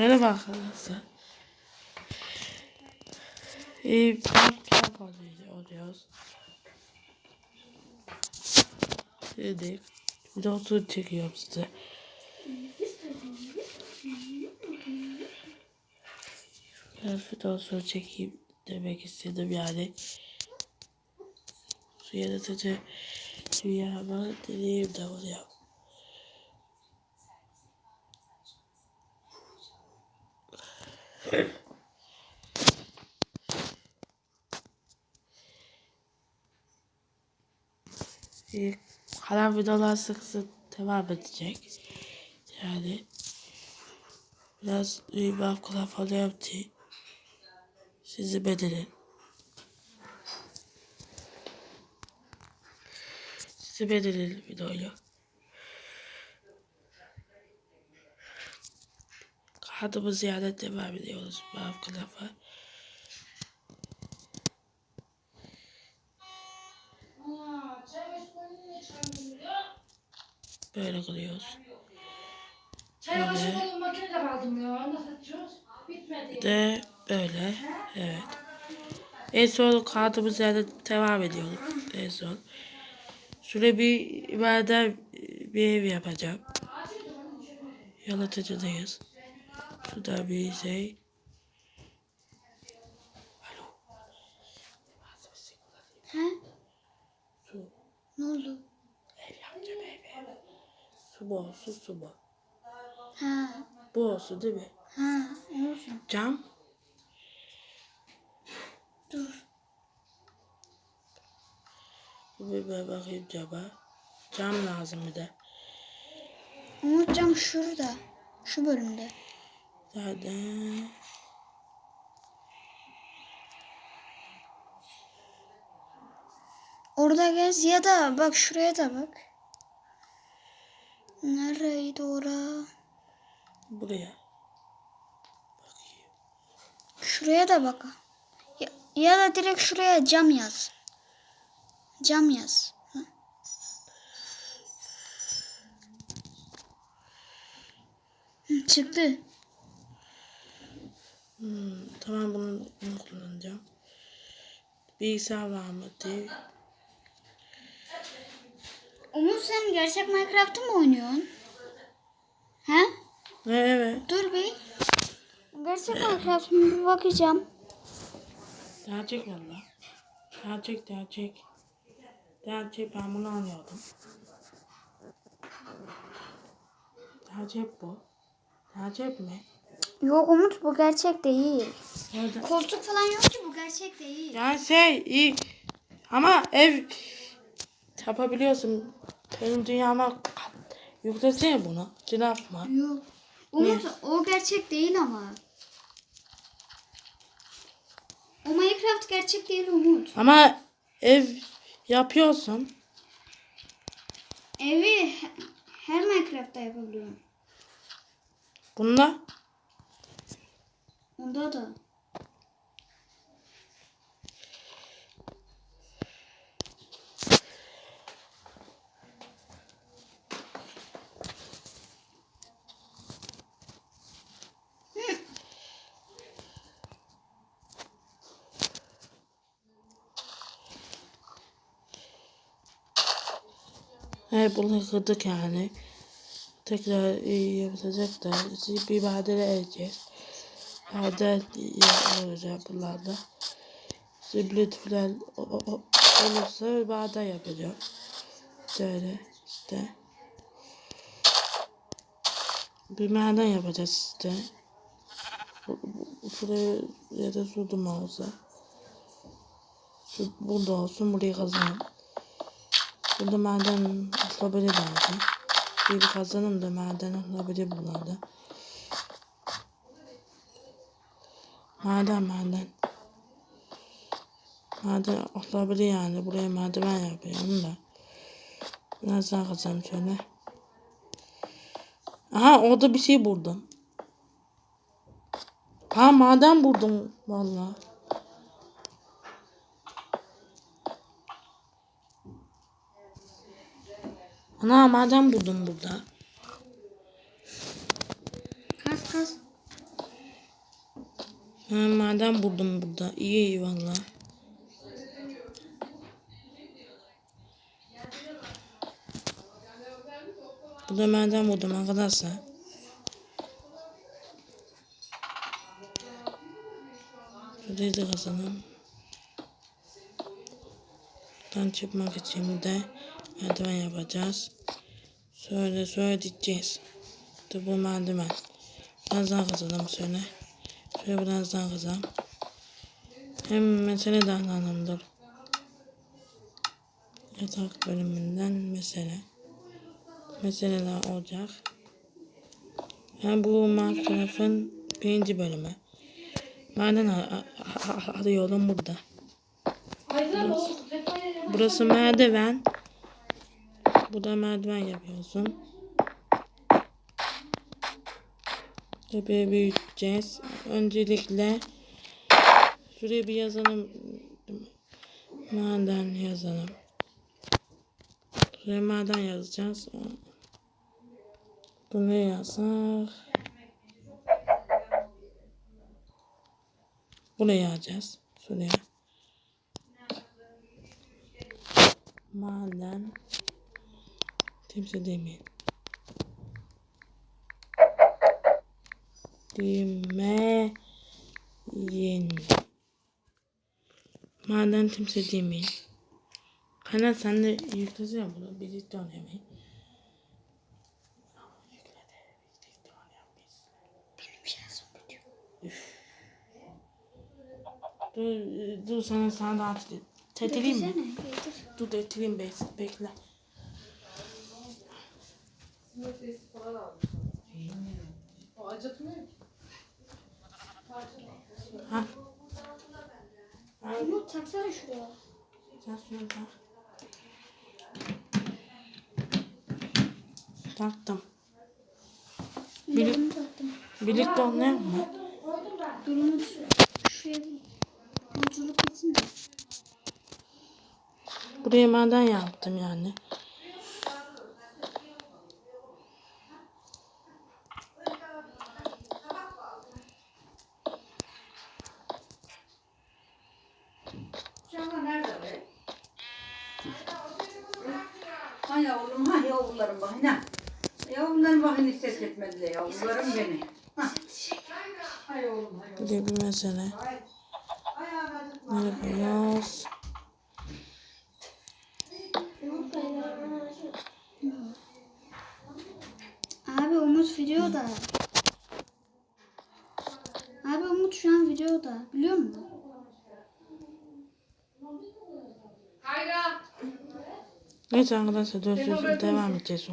Merhaba arkadaşlar. Bir kitap alıyoruz. Şimdi videosunu çekiyorum size. Biraz videosunu çekeyim demek istedim yani. Su yaratıcı dünyama deneyim de oluyor. Kalan videolar sık sık devam edecek. Yani biraz bir hafta falan yaptı. Sizi bedenin. Sizi bedenin videoyu. Kadımı ziyaret devam ediyoruz bu hafta lafa. Böyle kılıyoruz. Çay kaşığı makinede kaldım ya. Nasıl satıyoruz? Bitmedi. de böyle. Evet. En son kağıdımız yani devam ediyoruz. En son. Şöyle bir ibadet bir ev yapacağım. Yaratıcıdayız. Şurada bir şey. Alo. He? Su. Ne oldu? Ev yapacağım ev ev. Su bu. Ha. Bu olsun değil mi? Ha. Olsun. Cam. Dur. Bir bakayım cama. Cam lazım bir de. Umutcan şurada. Şu bölümde. Zaten. Orada gez ya da bak şuraya da bak. Nereydi ora? Buraya. Şuraya da bak. Ya, ya da direkt şuraya cam yaz. Cam yaz. Hı. Hı, Çıktı. Hmm, tamam bunu, bunu kullanacağım. Bilgisayar var mı diye. Umut sen gerçek Minecraft'ı mı oynuyorsun? He? Evet. Dur bir. Gerçek Minecraft'a bir bakacağım. Gerçek valla. Gerçek gerçek. Gerçek ben bunu anlıyordum. Gerçek bu. Gerçek mi? Yok Umut bu gerçek değil. Nerede? Koltuk falan yok ki bu gerçek değil. Ya şey iyi. Ama ev yapabiliyorsun. Benim dünyama yüklesene bunu. Cinaf mı? Yok. Umut o gerçek değil ama. O Minecraft gerçek değil Umut. Ama ev yapıyorsun. Evi he- her Minecraft'ta yapabiliyorum. Bunda Onda da. he, bunu kırdık yani. Tekrar iyi yapacak da bir badire edeceğiz. Badire olacak bunlarda. Ziblit falan olursa badire yapacağım. Şöyle işte. Bir maden yapacağız işte. Şuraya ya da sudum olsa. Şu burada olsun burayı kazanım. Burada maden olabilir belki. Bir kazanım da maden olabilir buralarda. Maden maden. Maden olabilir yani. Buraya merdiven yapıyorum da. Biraz daha kazanım şöyle. Aha orada bir şey buldum. Ha maden buldum vallahi. Ana maden buldum burada. Kas kas. Ha, maden buldum burada. İyi iyi valla. Burada maden buldum arkadaşlar. Şurayı da kazanalım. Buradan çıkmak için de merdiven yapacağız. Şöyle şöyle diyeceğiz. İşte bu merdiven. Biraz daha kazalım şöyle. Şöyle biraz daha kazalım. Hem mesele de anlamdır. Yatak bölümünden mesele. Meseleler olacak. Hem bu Minecraft'ın birinci bölümü. Maden ar- arıyorum burada. Fethiye'ye Burası merdiven. Burada merdiven yapıyorsun. Tepeyi büyüteceğiz. Öncelikle şuraya bir yazalım. Maden yazalım. Şuraya maden yazacağız. Bunu yazsak. Buraya yazacağız. Şuraya. Maden. Kimse demeyin. Demeyin. Maden kimse demeyin. Kana sen de yüklesene bunu. Birlikte oynamayı. Dur, dur sana sana dağıtayım. Tetileyim mi? Dur getireyim be bekle. O acıtmıyor ki. Ha. Umut taksana şuraya. Sen şunu tak. Taktım. Bili- Bunu taktım. Birlikte oynayalım mı? Dur Umut şuraya yolculuk gitsin de. Buraya maden yaptım yani. Canla nerede be? Ha yavrum, ha yavrularım bakın ha. Yavrularım bakın hiç ses etmediler yavrularım beni. Ha. Ha yavrum, ha yavrum. Bir de bir mesele. Nereye koyuyoruz? Abi Umut videoda. Abi Umut şu an videoda. Biliyor musun? Neyse arkadaşlar dur dur, devam edeceğiz.